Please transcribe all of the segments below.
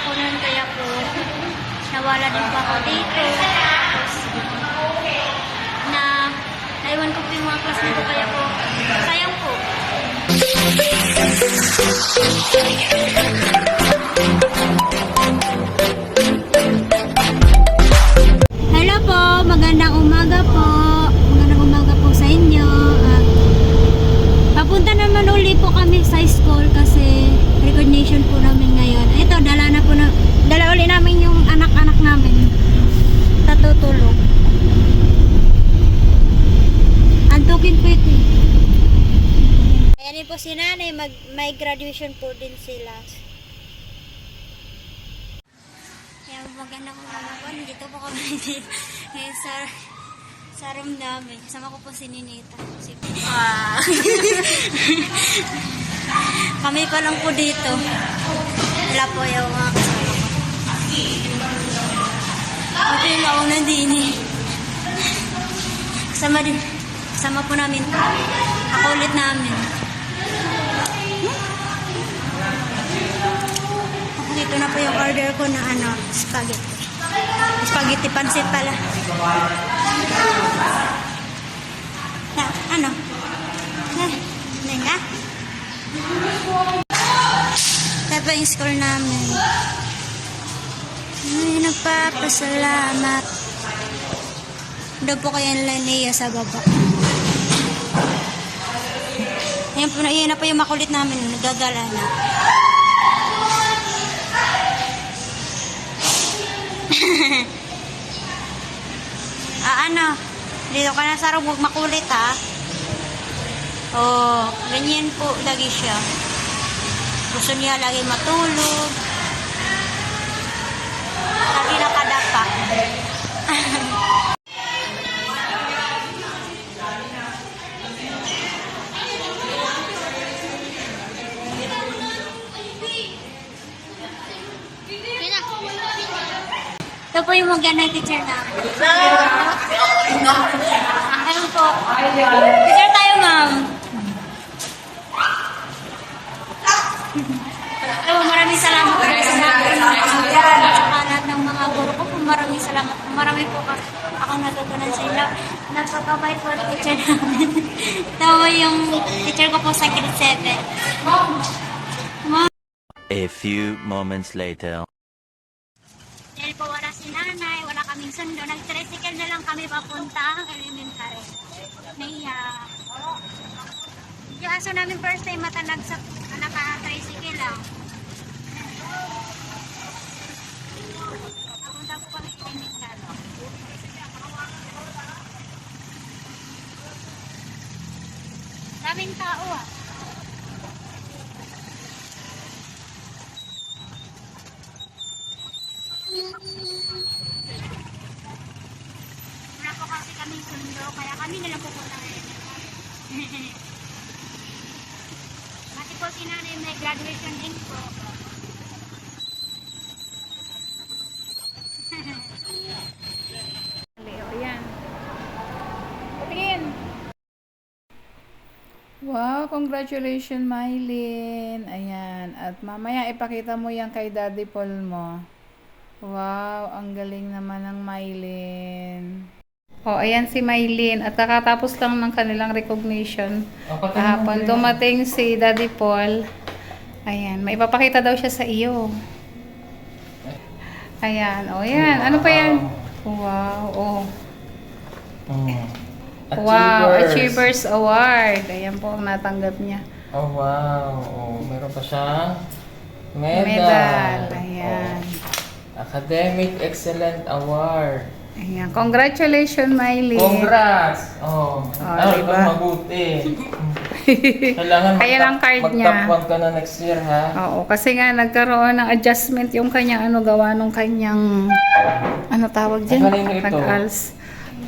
ako noon kaya po nawala din po ako dito. Tapos na naiwan ko po yung mga classmate ko kaya po sayang po. May graduation po din sila. Kaya maganda ko naman po. Dito po kami dito. Eh, sa, sa room namin. Kasama ko po si Ninita. Si, ah. kami pa lang po dito. Wala po yung mga kasama ko. Ito yung nauna din eh. Kasama din. Kasama po namin. Ako ulit namin. Dito na po yung order ko na ano, spaghetti. Spaghetti pansit pala. Na, ano? Ano nga? Pa yung school namin. Ay, nagpapasalamat. Doon po kayo ang Lania sa baba. Ayan po ayan na po yung makulit namin. Nagagala na. ah, ano? Dito ka na sa room, makulit ha. Oh, ganyan po lagi siya. Gusto niya lagi matulog. Lagi nakadapa. Ito po yung maganda teacher namin. Ayun po. Teacher tayo, ma'am. Ayun, maraming salamat po sa lahat ng mga guro ko. Maraming salamat po. Marami po ka ako natutunan sa inyo. Nagpapabay po ang teacher namin. Po yung teacher ko po sa grade 7. Ma'am, A few moments later. Dahil po wala si nanay, wala kaming sundo, nag-tricycle na lang kami papunta ang elementary. Naiya. Yung aso namin first time matanag sa naka-tricycle lang. Papunta po kami elementary. Daming tao ah. Wala po kasi kami sundo, kaya kami na lang pupunta ngayon. Pati po si nanay may graduation din po. Wow, congratulations, Mylene. Ayan. At mamaya ipakita mo yan kay Daddy Paul mo. Wow, ang galing naman ng Mylene. Oh, ayan si Mylene. At nakatapos lang ng kanilang recognition. Kahapon, dumating si Daddy Paul. Ayan, may ipapakita daw siya sa iyo. Ayan, oh yan. Ano pa yan? Wow, oh. Mm. Wow, Achievers Award. Ayan po ang natanggap niya. Oh, wow. Oh, meron pa siyang medal. Medal. Ayan. Oh, Academic Excellent Award. Ayan. Congratulations, Miley. Congrats! Oh, Oh, oh diba? mabuti. Kailangan Kaya lang card niya. top 1 ka na next year, ha? Oo, kasi nga nagkaroon ng adjustment yung kanyang ano gawa nung kanyang ano tawag Ay, dyan? kanino ito? Nag-ALS.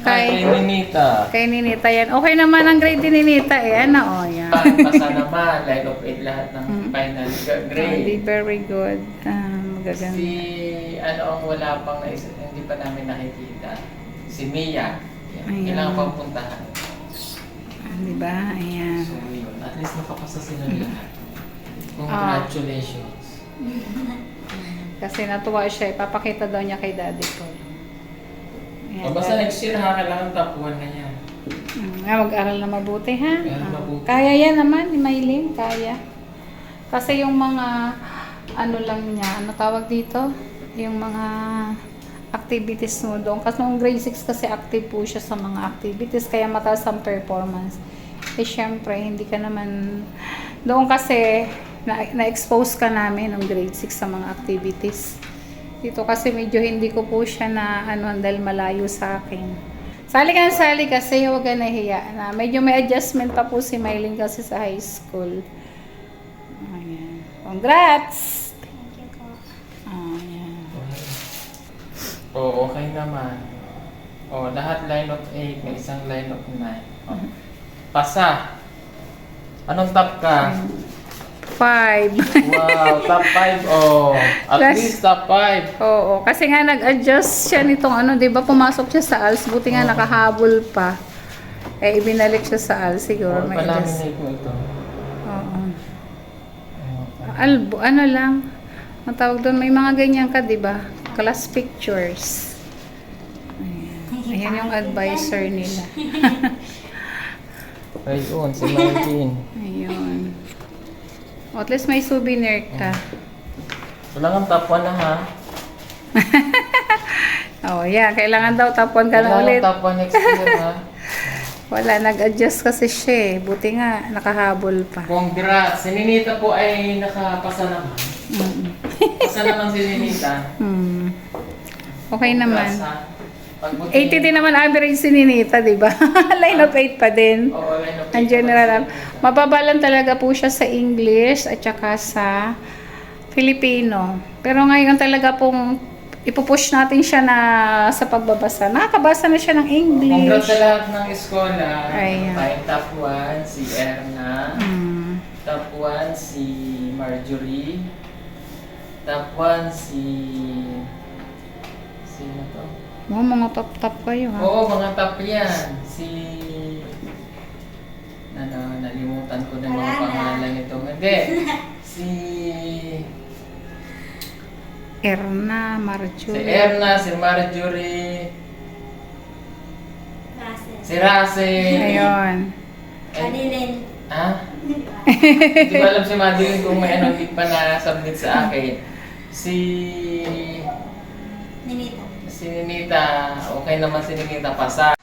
Kay Kay, Ninita. kay Ninita yan. Okay naman ang grade ni Ninita eh. Ano, oh, yan. Pasa naman, line of 8 lahat ng Mm. final Hindi, grade. very good. Ah, magaganda. Si, ano ang wala pang nais, hindi pa namin nakikita. Si Mia. Yan. Ayan. Kailangan pang puntahan. Ah, Di ba? Ayan. So, yun. At least nakapasa sila lahat. Congratulations. Kasi natuwa siya, ipapakita daw niya kay Daddy Paul. Ayan, O basta next year ha, kailangan 1 na yan. Nga, mag-aral na mabuti ha. Mag-aral Ah, mabuti. Kaya yan naman ni Maylin, kaya. Kasi yung mga ano lang niya, ano tawag dito? Yung mga activities mo doon. Kasi nung grade 6 kasi active po siya sa mga activities, kaya mataas ang performance. Eh syempre, hindi ka naman, doon kasi na- na-expose ka namin nung grade 6 sa mga activities. Dito kasi medyo hindi ko po siya na ano dahil malayo sa akin. Sali ka na sali kasi huwag ka nahiya na medyo may adjustment pa po si Mylene kasi sa high school. Ayan. Congrats! Thank you po. Ayan. Oo, okay naman. O, lahat line of 8, may isang line of 9. O, pasa. Anong top ka? Five. Wow, top 5. Oh, at Plus- least top 5. Oo, kasi nga nag-adjust siya nitong ano, 'di ba? Pumasok siya sa ALS, buti nga Oo. nakahabol pa. Eh ibinalik siya sa ALS siguro Oh, may adjust. palaminate mo ito. Oo. Oh, Albo, ano lang, ang tawag doon, may mga ganyan ka, di ba? Class pictures. Ayan. Ayan yung advisor nila. Ayun, si Martin. Ayun. O, at least may souvenir ka. Wala kang top 1 na ha. Oh, yeah. Kailangan daw tapuan ka na Wala ulit. kang top 1 next year ha. Wala, nag-adjust kasi siya eh. Buti nga, nakahabol pa. Congrats! Si Ninita po ay nakapasa naman. Mm. Pasa naman si Ninita. Hmm. Okay naman. Congrats, ha. Pagbuti- 80 din naman average si Ninita, di ba? Line of 8 pa din. Oo, line of Ang eight general, Ninita. mababalan talaga po siya sa English at saka sa Filipino. Pero ngayon talaga pong ipupush natin siya na sa pagbabasa. Nakakabasa na siya ng Congrats English. sa lahat ng eskola. Ayan. Tayo top 1, si Erna. Hmm. Top 1, si Marjorie. Top 1, si... Sino to? Oh, mga top-top kayo ha. Oo, mga top yan. Si... Ano, nalimutan ko na yung mga Wala na. pangalan nito. Hindi. Si... Erna, Si Marjorie. Erna, si Marjorie, Russell. si Russell. Ayun. Madeline. Ha? Hindi ko alam si Madeline kung may ano hindi pa na-submit sa akin. Si... Ninita. Si Ninita, okay naman si Ninita pasa.